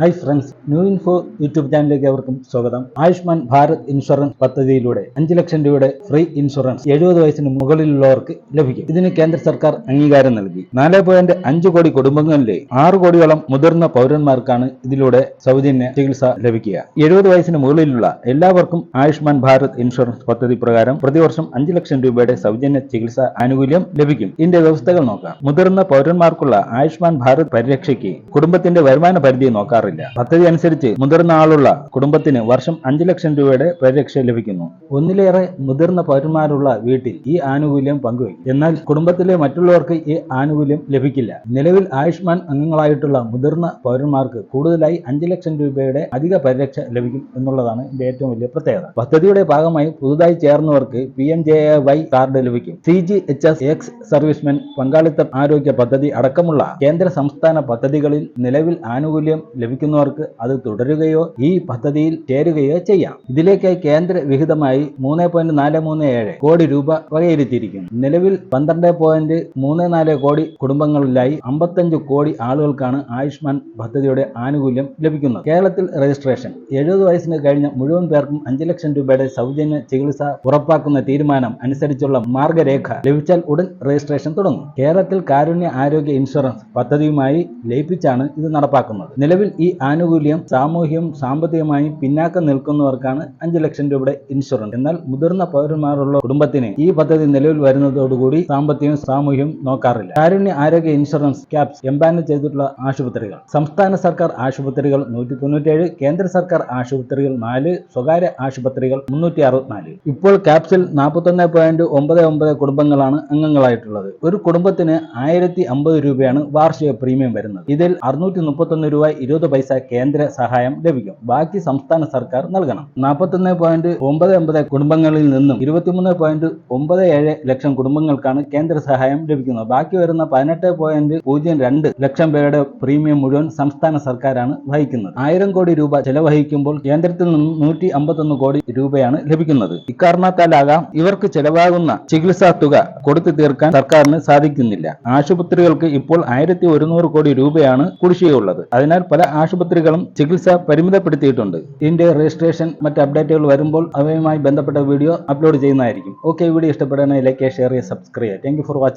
Hi friends new info YouTube ചാനലിലേക്ക് അവർക്കും സ്വാഗതം. ആയുഷ്മാൻ ഭാരത് ഇൻഷുറൻസ് പദ്ധതിയിലൂടെ അഞ്ച് ലക്ഷം രൂപയുടെ ഫ്രീ ഇൻഷുറൻസ് എഴുപത് വയസ്സിന് മുകളിലുള്ളവർക്ക് ലഭിക്കും. ഇതിന് കേന്ദ്ര സർക്കാർ അംഗീകാരം നൽകി. നാല് പോയിന്റ് അഞ്ച് കോടി കുടുംബങ്ങളിലെ ആറ് കോടിയോളം മുതിർന്ന പൗരന്മാർക്കാണ് ഇതിലൂടെ സൗജന്യ ചികിത്സ ലഭിക്കുക. എഴുപത് വയസ്സിന് മുകളിലുള്ള എല്ലാവർക്കും ആയുഷ്മാൻ ഭാരത് ഇൻഷുറൻസ് പദ്ധതി പ്രകാരം പ്രതിവർഷം അഞ്ച് ലക്ഷം രൂപയുടെ സൗജന്യ ചികിത്സ ആനുകൂല്യം ലഭിക്കും. ഇതിന്റെ വ്യവസ്ഥകൾ നോക്കാം. മുതിർന്ന പൗരന്മാർക്കുള്ള ആയുഷ്മാൻ ഭാരത് പരിരക്ഷയ്ക്ക് കുടുംബത്തിന്റെ വരുമാന പരിധി നോക്കാറില്ല പദ്ധതി അനുസരിച്ച് മുതിർന്ന ആളുള്ള കുടുംബത്തിന് വർഷം അഞ്ച് ലക്ഷം രൂപയുടെ പരിരക്ഷ ലഭിക്കുന്നു. ഒന്നിലേറെ മുതിർന്ന പൗരന്മാരുള്ള വീട്ടിൽ ഈ ആനുകൂല്യം പങ്കുവയ്ക്കും. എന്നാൽ കുടുംബത്തിലെ മറ്റുള്ളവർക്ക് ഈ ആനുകൂല്യം ലഭിക്കില്ല. നിലവിൽ ആയുഷ്മാൻ അംഗങ്ങളായിട്ടുള്ള മുതിർന്ന പൗരന്മാർക്ക് കൂടുതലായി അഞ്ച് ലക്ഷം രൂപയുടെ അധിക പരിരക്ഷ ലഭിക്കും എന്നുള്ളതാണ് ഇതിന്റെ ഏറ്റവും വലിയ പ്രത്യേകത. പദ്ധതിയുടെ ഭാഗമായി പുതുതായി ചേർന്നവർക്ക് P M J A Y card ലഭിക്കും. C G H S ex servicemen പങ്കാളിത്ത ആരോഗ്യ പദ്ധതി അടക്കമുള്ള കേന്ദ്ര സംസ്ഥാന പദ്ധതികളിൽ നിലവിൽ ആനുകൂല്യം ലഭിക്കുന്നവർക്ക് അത് തുടരുകയോ ഈ പദ്ധതിയിൽ ചേരുകയോ ചെയ്യാം. ഇതിലേക്ക് കേന്ദ്ര വിഹിതമായി മൂന്ന് പോയിന്റ് നാല് മൂന്ന് ഏഴ് കോടി രൂപ വകയിരുത്തിയിരിക്കുന്നു. നിലവിൽ പന്ത്രണ്ട് പോയിന്റ് മൂന്ന് നാല് കോടി കുടുംബങ്ങളിലായി അമ്പത്തഞ്ച് കോടി ആളുകൾക്കാണ് ആയുഷ്മാൻ പദ്ധതിയുടെ ആനുകൂല്യം ലഭിക്കുന്നത്. കേരളത്തിൽ രജിസ്ട്രേഷൻ എഴുപത് വയസ്സിന് കഴിഞ്ഞ മുഴുവൻ പേർക്കും അഞ്ച് ലക്ഷം രൂപയുടെ സൗജന്യ ചികിത്സ ഉറപ്പാക്കുന്ന തീരുമാനം അനുസരിച്ചുള്ള മാർഗരേഖ ലഭിച്ചാൽ ഉടൻ രജിസ്ട്രേഷൻ തുടങ്ങും. കേരളത്തിൽ കാരുണ്യ ആരോഗ്യ ഇൻഷുറൻസ് പദ്ധതിയുമായി ലയിപ്പിച്ചാണ് ഇത് നടപ്പാക്കുന്നത്. നിലവിൽ ഈ ആനുകൂല്യം സാമൂഹ്യവും സാമ്പത്തികമായും പിന്നാക്കം നിൽക്കുന്നവർക്കാണ് അഞ്ച് ലക്ഷം രൂപയുടെ ഇൻഷുറൻസ് എന്നാൽ മുതിർന്ന പൗരന്മാരുള്ള കുടുംബത്തിന് ഈ പദ്ധതി നിലവിൽ വരുന്നതോടുകൂടി സാമ്പത്തികവും സാമൂഹ്യവും നോക്കാറില്ല. കാരുണ്യ ആരോഗ്യ ഇൻഷുറൻസ് ക്യാപ്സ് എംപാനൽ ചെയ്തിട്ടുള്ള ആശുപത്രികൾ. സംസ്ഥാന സർക്കാർ ആശുപത്രികൾ നൂറ്റി തൊണ്ണൂറ്റേഴ് കേന്ദ്ര സർക്കാർ ആശുപത്രികൾ നാല് സ്വകാര്യ ആശുപത്രികൾ മുന്നൂറ്റി അറുപത്തിനാല് ഇപ്പോൾ ക്യാപ്സിൽ നാൽപ്പത്തൊന്ന് പോയിന്റ് ഒമ്പത് ഒമ്പത് കുടുംബങ്ങളാണ് അംഗങ്ങളായിട്ടുള്ളത്. ഒരു കുടുംബത്തിന് ആയിരത്തി അമ്പത് രൂപയാണ് വാർഷിക പ്രീമിയം വരുന്നത്. ഇതിൽ അറുന്നൂറ്റി മുപ്പത്തൊന്ന് രൂപ ഇരുപത് പൈസ കേന്ദ്ര സഹായം ലഭിക്കും. ബാക്കി സംസ്ഥാന സർക്കാർ നൽകണം. നാൽപ്പത്തൊന്ന് പോയിന്റ് ഒമ്പത് ഒമ്പത് കുടുംബങ്ങളിൽ നിന്നും ഇരുപത്തിമൂന്ന് പോയിന്റ് ഒമ്പത് ഏഴ് ലക്ഷം കുടുംബങ്ങൾക്കാണ് കേന്ദ്ര സഹായം ലഭിക്കുന്നത്. ബാക്കി വരുന്ന പതിനെട്ട് പോയിന്റ് പൂജ്യം രണ്ട് ലക്ഷം പേരുടെ പ്രീമിയം മുഴുവൻ സംസ്ഥാന സർക്കാരാണ് വഹിക്കുന്നത്. ആയിരം കോടി രൂപ ചെലവഹിക്കുമ്പോൾ കേന്ദ്രത്തിൽ നിന്നും നൂറ്റി അമ്പത്തൊന്ന് കോടി രൂപയാണ് ലഭിക്കുന്നത്. ഇക്കാരണത്താലാകാം ഇവർക്ക് ചെലവാകുന്ന ചികിത്സാ തുക കൊടുത്തു തീർക്കാൻ സർക്കാരിന് സാധിക്കുന്നില്ല. ആശുപത്രികൾക്ക് ഇപ്പോൾ ആയിരത്തി ഒരുന്നൂറ് കോടി രൂപയാണ് കുടിശ്ശികയുള്ളത്. അതിനാൽ പല ആശുപത്രികളും ചികിത്സ പരിമിതപ്പെടുത്തിയിട്ടുണ്ട്. ഇതിന്റെ രജിസ്ട്രേഷൻ മറ്റ് അപ്ഡേറ്റുകൾ വരുമ്പോൾ അവയുമായി ബന്ധപ്പെട്ട വീഡിയോ അപ്ലോഡ് ചെയ്യുന്നതായിരിക്കും. ഓക്കെ വീഡിയോ ഇഷ്ടപ്പെടുകയാണെങ്കിൽ ലൈക്ക് ഷെയർ ചെയ്യുക സബ്സ്ക്രൈബ് താങ്ക് ഫോർ വാച്ചിങ്